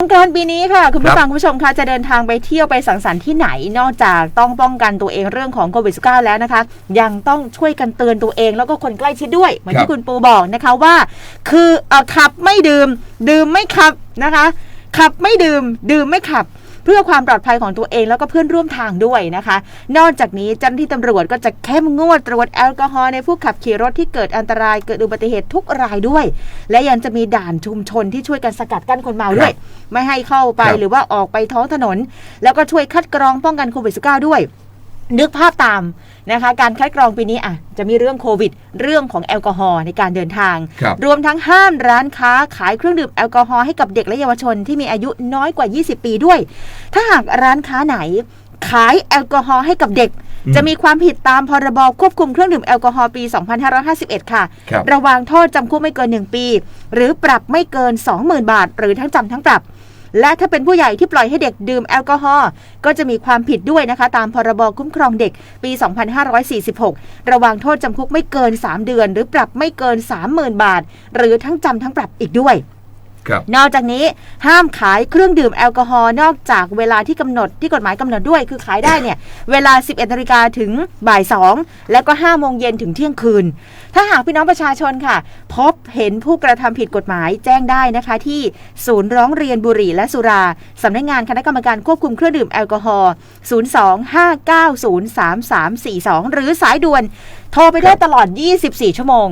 สงกรานต์ปีนี้ค่ะ คุณผู้ฟังคุณผู้ชมคะจะเดินทางไปเที่ยวไปสังสรรค์ที่ไหนนอกจากต้องป้องกันตัวเองเรื่องของโควิด -19 แล้วนะคะ ยังต้องช่วยกันเตือนตัวเองแล้วก็คนใกล้ชิดด้วย เหมือนครับที่คุณปูบอกนะคะว่า คือเอ่อขับไม่ดื่ม ดื่มไม่ขับนะคะ ขับไม่ดื่ม ดื่มไม่ขับเพื่อความปลอดภัยของตัวเองแล้วก็เพื่อนร่วมทางด้วยนะคะ นอกจากนี้เจ้าหน้าที่ตำรวจก็จะเข้มงวดตรวจแอลกอฮอล์ในผู้ขับขี่รถที่เกิดอันตรายเกิดอุบัติเหตุทุกรายด้วย และยังจะมีด่านชุมชนที่ช่วยกันสกัดกั้นคนเมาด้วย ไม่ให้เข้าไปรหรือว่าออกไปท้องถนน แล้วก็ช่วยคัดกรองป้องกันโควิด -19 ด้วย นึกภาพตามนะคะการคัดกรองปีนี้อะจะมีเรื่องโควิด เรื่องของแอลกอฮอล์ในการเดินทางครับรวมทั้งห้ามร้านค้าขายเครื่องดื่มแอลกอฮอล์ให้กับเด็กและเยาวชนที่มีอายุน้อยกว่า 20 ปีด้วย ถ้าหากร้านค้าไหน ขายแอลกอฮอล์ให้กับเด็กอืมจะมีความผิดตามพรบควบคุมเครื่องดื่มแอลกอฮอล์ปี 2551 ค่ะครับระวางโทษจำคุกไม่เกิน 1 ปี หรือปรับไม่เกิน 20,000 บาท หรือทั้งจำทั้งปรับ และถ้าเป็นผู้ใหญ่ที่ปล่อยให้เด็กดื่มแอลกอฮอล์ก็จะมีความผิดด้วยนะคะ ตามพรบคุ้มครองเด็กปี 2546 ระวางโทษจำคุกไม่เกิน 3 เดือน หรือปรับไม่เกิน 30,000 บาท หรือทั้งจำทั้งปรับอีกด้วย นอกจากนี้ห้ามขายเครื่องดื่มแอลกอฮอล์นอกจากเวลาที่กำหนดที่กฎหมายกำหนดด้วย คือขายได้เนี่ยเวลา 11นาฬิกาถึงบ่าย 2 แล้วก็5โมงเย็นถึงเที่ยงคืน ถ้าหากพี่น้องประชาชนค่ะ พบเห็นผู้กระทำผิดกฎหมายแจ้งได้นะคะ ที่ศูนย์ร้องเรียนบุหรี่และสุราสำนักงานคณะกรรมการควบคุมเครื่องดื่มแอลกอฮอล์02-590-3342 หรือสายด่วนโทรไปได้ครับตลอด 24 ชั่วโมง